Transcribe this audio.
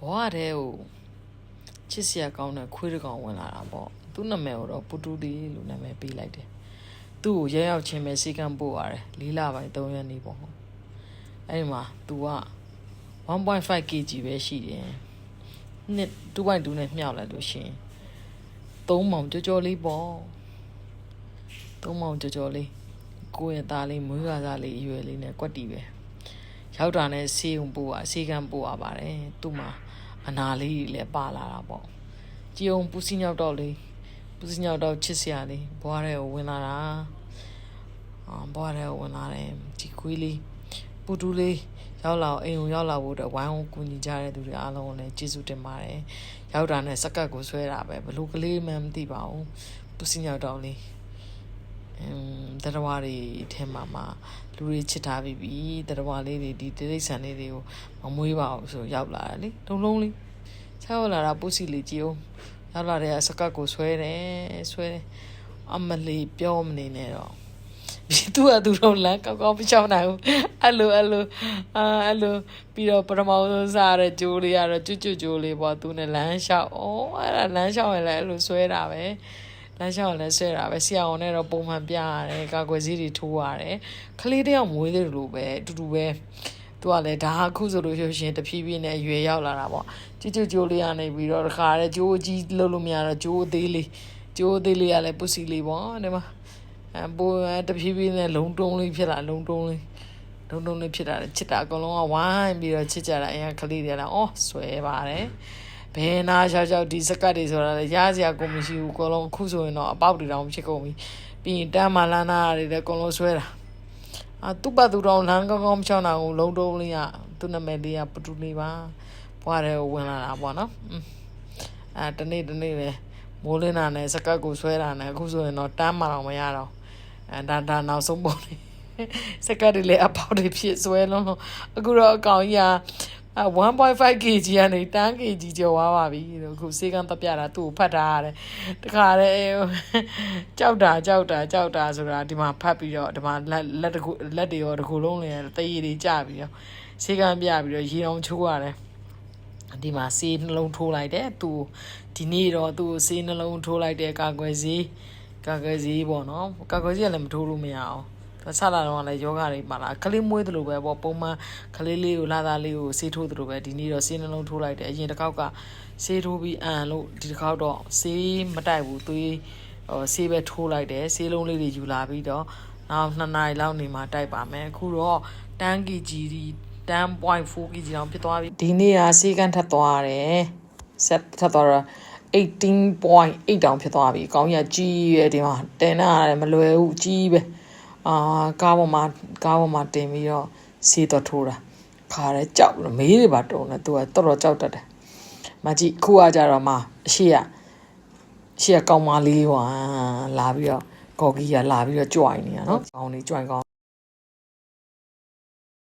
ဘဝတည်းကိုချစ်စရာကောင်းတဲ့ခွေးတစ်ကောင်ဝင်လာတာပေါ့သူ့နာမည်ကိုတော့ပူတူဒီလို့နာမည်ပေးလိုက်တယ်သူ့ကိုရဲရောက်ချင်းပဲစီကံပို့ရတယ်လေးလပိုင်း3ရက်နေပေါ့အဲ့ဒီမှာ तू က 1.5 kg ပဲရှိတယ်နှစ်2.2နဲ့မြှောက်လိုက်လို့ရှရင်3မောင်ကြောကြောလေးပေါ့3မောင်ကြောကြောလေးကိုယ့်ရဲ့သားလေးမွေးကားစားလေးအရွယ်လေးနဲ့ကွက်တီပဲ ရောက်တာနဲ့ဆေးုံပို့อ่ะဆေးကန်းပို့ရပါတယ်သူ့မှာ အနာလေးတွေလည်းပါလာတာပေါ့ကြည်အောင်ပူစီညောက်တော့လေးပူစီညောက်တော့ချစ်စရာလေးဘွားတဲ့ကိုဝင်လာတာအာဘွားတဲ့ကိုဝင်လာတယ်ဒီခွေးလေးပူတူလေးရောက်လာအိမ်ကိုရောက်လာဖို့အတွက်ဝိုင်းဝန်းကူညီကြတဲ့သူတွေအားလုံးကိုလည်းကျေးဇူးတင်ပါတယ်ရောက်တာနဲ့စက်ကတ်ကိုဆွဲတာပဲဘလို့ကလေးမှမသိပါဘူးပူစီညောက်တော့လေးအမ် တရဝါတွေထဲမှာမှာလူတွေချစ်ထားပြီးပြီတရဝါလေးတွေဒီတိရစ္ဆာန်လေးတွေကိုမမွေးပါဘူးဆိုရောက်လာတယ်လေတုံလုံးလေးချောက်လာတာပုစီလေးကြည့်အောင်ရောက်လာတဲ့စကတ်ကိုဆွဲတယ်ဆွဲတယ်အမလေးပြောမနေနဲ့တော့ဒီသူကသူတော့လမ်းကောက်ကောက်မချောင်းနိုင်ဘူးအဲ့လိုအဲ့လိုအာအဲ့လိုပြီးတော့ပထမဆုံးစားရတဲ့ဂျိုးလေးကတော့ကျွတ်ကျွတ်ဂျိုးလေးပေါ့သူနဲ့လမ်းလျှောက်ဩအဲ့ဒါလမ်းလျှောက်ရင်လည်းအဲ့လိုဆွဲတာပဲ လမ်းလျှောက်လည်းဆွဲတာပဲဆရာဝန်နဲ့တော့ပုံမှန်ပြရတယ်ကာကွယ်ဆေးတွေထိုးရတယ်ခလေးတယောက်မွေးတယ်လို့ပဲအတူတူပဲသူကလည်းဒါအခုဆိုလို့ရှိရင်တဖြည်းဖြည်းနဲ့ရွယ်ရောက်လာတာပေါ့ကြွကြွကြိုးလေးကနေပြီးတော့တခါတည်းကြိုးကြီးလုံးလို့မရတော့ကြိုးအသေးလေးကြိုးအသေးလေးကလည်းပုစီလေးပေါ့ဒီမှာအဲပိုတဖြည်းဖြည်းနဲ့လုံတုံးလေးဖြစ်လာလုံတုံးလေးလုံတုံးလေးဖြစ်တာလေချစ်တာအကုန်လုံးကဝိုင်းပြီးတော့ချစ်ကြတာအရင်ကလေးတွေကလည်းအော်ဆွဲပါတယ် ဘယ်နာချောက်ချောက်ဒီစကတ်တွေဆိုတာလေရစရာကိုမရှိဘူးအကုန်လုံးအခုဆိုရင်တော့အပေါက်တွေတောင်ဖြစ်ကုန်ပြီပြီးရင်တမ်းမာလန်းနာတွေလည်းအကုန်လုံးဆွဲတာအာသူ့ပတ်သူတော်လမ်းကောင်းကောင်းမချောင်းတာကိုလုံးတုံးလေးကသူ့နာမည်လေးကပတူလေးပါဘွားတယ်ဝင်လာတာပေါ့နော်อืมအဲတနေ့တနေ့လေမိုးလင်းတာနဲ့စကတ်ကိုဆွဲတာနဲ့အခုဆိုရင်တော့တမ်းမာတော့မရတော့အဲဒါဒါနောက်ဆုံးပုံလေးစကတ်တွေလည်းအပေါက်တွေဖြစ်ဆွဲလုံးလုံးအခုတော့အကောင်ကြီးက အ1.5 kg ကနေ10 kg ကျော်သွားပါပြီလို့အခုစေကန်းတပြတာသူ့ကိုဖတ်ထားရတယ်တခါတည်းကြောက်တာကြောက်တာကြောက်တာဆိုတာဒီမှာဖတ်ပြီးတော့ဒီမှာလက်လက်တကူလက်တွေရောတကူလုံးလည်းတရေတွေကြပြီးတော့စေကန်းပြပြီးတော့ရေအောင်ချိုးရတယ်ဒီမှာစေးနှလုံးထိုးလိုက်တယ်သူဒီနေ့တော့သူ့စေးနှလုံးထိုးလိုက်တဲ့ကာကွယ်ဆေးကာကွယ်ဆေးပေါ့နော်ကာကွယ်ဆေးကလည်းမထိုးလို့မရအောင် သူဆလာတော့လည်းယောဂတွေပါလာကလေးမွေးသလိုပဲပေါ့ပုံမှန်ကလေးလေးကိုလာသားလေးကိုဆေးထိုးသလိုပဲဒီနေ့တော့ဆေးနှလုံးထိုးလိုက်တယ်အရင်တစ်ခေါက်ကဆေးထိုးပြီးအန်လို့ဒီတစ်ခေါက်တော့ဆေးမတိုက်ဘူးသွေးဟိုဆေးပဲထိုးလိုက်တယ်ဆေးလုံးလေးတွေယူလာပြီးတော့နောက်2နာရီလောက်နေမှတိုက်ပါမယ်အခုတော့တန်းကီဂျီ10.4 kg တောင်ဖြစ်သွားပြီဒီနေ့ကဆေးကန်ထပ်သွားတယ်ဆက်ထပ်သွားတော့18.8တောင်ဖြစ်သွားပြီ။ကောင်းရကြီးရဲ့ဒီမှာတင်တာရတယ်မလွယ်ဘူးကြီးပဲ။ အာကားပေါ်မှာကားပေါ်မှာတင်ပြီးတော့ဆေးတော့ထိုးတာ။ခါရဲကြောက်လို့မေးတွေပါတုံးတယ်သူကတော်တော်ကြောက်တတ်တယ်။မကြီးခုကကြတော့မှအရှိကအရှိကကောင်းမလေးဟွာလာပြီးတော့ကော်ကီကလာပြီးတော့ကြွိုင်နေတာနော်။ကောင်းနေကြွိုင်ကောင်း